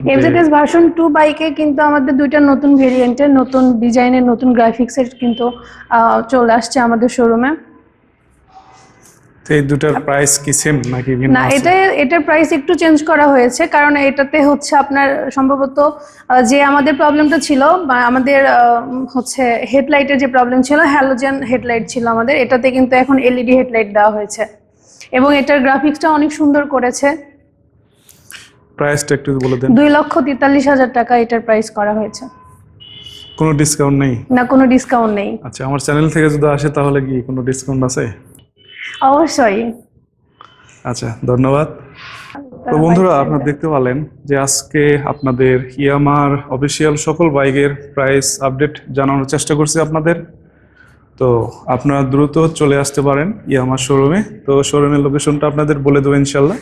FZS version two বাইকে কিন্তু আমাদের দুইটা নতুন ভেরিয়েন্টের নতুন ডিজাইনের নতুন গ্রাফিক্সের কিন্তু চলে আসছে আমাদের শোরুমে এই দুটার প্রাইস কি সেম নাকি ভিন্ন না? এটা এটার প্রাইস একটু চেঞ্জ করা হয়েছে কারণ এটাতে হচ্ছে আপনার সম্ভবত যে আমাদের প্রবলেমটা ছিল বা আমাদের হচ্ছে হেডলাইটের যে প্রবলেম ছিল হ্যালোজেন হেডলাইট ছিল আমাদের এটাতে কিন্তু এখন এলইডি হেডলাইট দেওয়া হয়েছে। এবং এটার গ্রাফিক্সটা অনেক সুন্দর করেছে। প্রাইসটা একটু বলে দেন। দুই লক্ষ তেতাল্লিশ হাজার টাকা এটার প্রাইস করা হয়েছে। কোনো ডিসকাউন্ট নেই? না কোনো ডিসকাউন্ট নেই। আচ্ছা আমার চ্যানেল থেকে যদি আসে তাহলে কি কোনো ডিসকাউন্ট আছে? অবশ্যই। আচ্ছা ধন্যবাদ। তো বন্ধুরা আপনারা দেখতে পেলেন যে আজকে আপনাদের ইয়ামার অফিসিয়াল সকল বাইকের প্রাইস আপডেট জানানোর চেষ্টা করছি আপনাদের। তো আপনারা দ্রুত চলে আসতে পারেন ইয়ামার শোরুমে তো শোরুমের লোকেশনটা আপনাদের বলে দেবো ইনশাল্লাহ।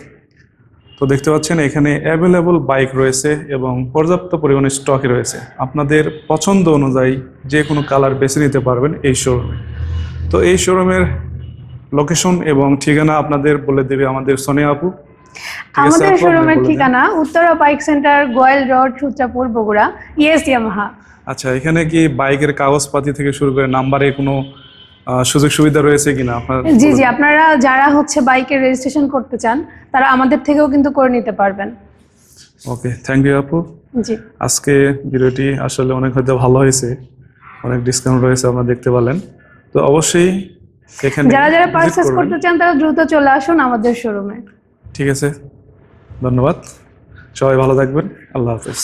তো দেখতে পাচ্ছেন এখানে অ্যাভেলেবল বাইক রয়েছে এবং পর্যাপ্ত পরিমাণে স্টকে রয়েছে। আপনাদের পছন্দ অনুযায়ী যে কোনো কালার বেছে নিতে পারবেন এই শোরুমে তো এই শোরুমের লোকেশন এবং ঠিকানা আপনাদের বলে দেবে আমাদের সোনিয়া আপু। আমাদের শোরুমের ঠিকানা Uttara bike centre Goyal road Sutrapur Bogura yes Yamaha আচ্ছা এখানে কি বাইকের কাগজপাতি থেকে শুরু করে নাম্বারে কোনো সুযোগ সুবিধা রয়েছে কিনা? আপনার জি জি আপনারা যারা হচ্ছে বাইকের রেজিস্ট্রেশন করতে চান তারা আমাদের থেকেও কিন্তু করে নিতে পারবেন। ওকে থ্যাংক ইউ আপু। জি। আজকে ভিডিওটি আসলে অনেক হয়তো ভালো হয়েছে অনেক ডিসকাউন্ট রয়েছে আপনারা দেখতে পেলেন তো অবশ্যই এখানে যারা যারা পারচেস করতে চান তারা দ্রুত চলে আসুন আমাদের শোরুমে ঠিক আছে ধন্যবাদ। সবাই ভালো থাকবেন আল্লাহ হাফেজ।